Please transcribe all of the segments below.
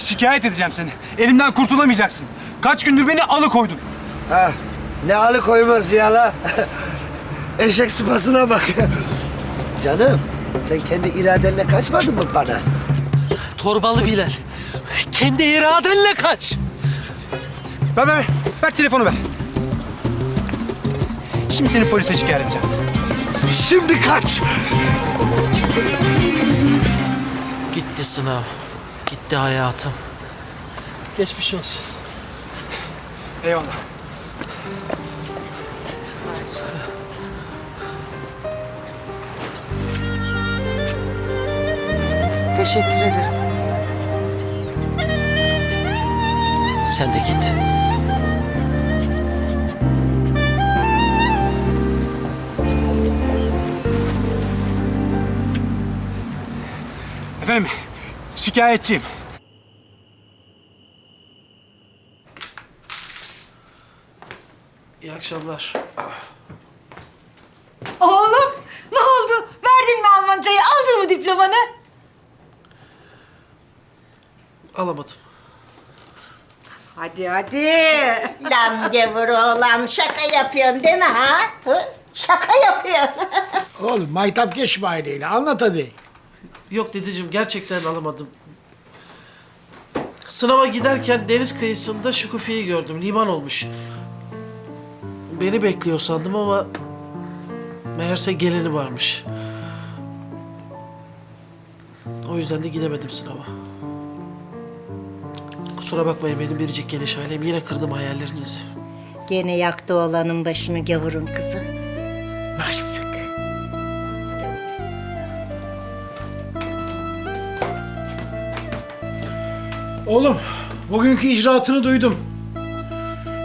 Şikayet edeceğim seni. Elimden kurtulamayacaksın. Kaç gündür beni alıkoydun. Ha, ne alıkoymaz ya la. Eşek sıpasına bak. Canım, sen kendi iradenle kaçmadın mı bana? Torbalı Bilal. Kendi iradenle kaç. Ver ver. Ver telefonu ver. Şimdi seni polise şikayet edeceğim. Şimdi kaç! Gitti sınav. Gitti hayatım. Geçmiş olsun. Eyvallah. Teşekkür ederim. Sen de git. Efendim, şikayetçiyim. İyi akşamlar. Oğlum ne oldu? Verdin mi Almancayı? Aldın mı diplomanı? Alamadım. Hadi hadi. Lan gavur oğlan şaka yapıyorsun değil mi ha? Hı? Şaka yapıyorsun. Oğlum maytap geçme aileyle. Anlat hadi. Yok dedeciğim gerçekten alamadım. Sınava giderken deniz kıyısında Şukufi'yi gördüm. Liman olmuş. Beni bekliyor sandım ama meğerse geleni varmış. O yüzden de gidemedim sınava. Kusura bakmayın benim biricik geniş ailem. Yine kırdım hayallerinizi. Gene yaktı oğlanın başını gavurun kızı. Marsık. Oğlum bugünkü icraatını duydum.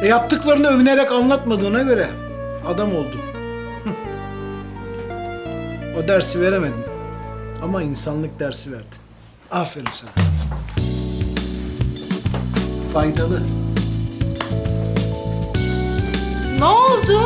E yaptıklarını övünerek anlatmadığına göre adam oldun. O dersi veremedin. Ama insanlık dersi verdin. Aferin sana. Faydalı. Ne oldu?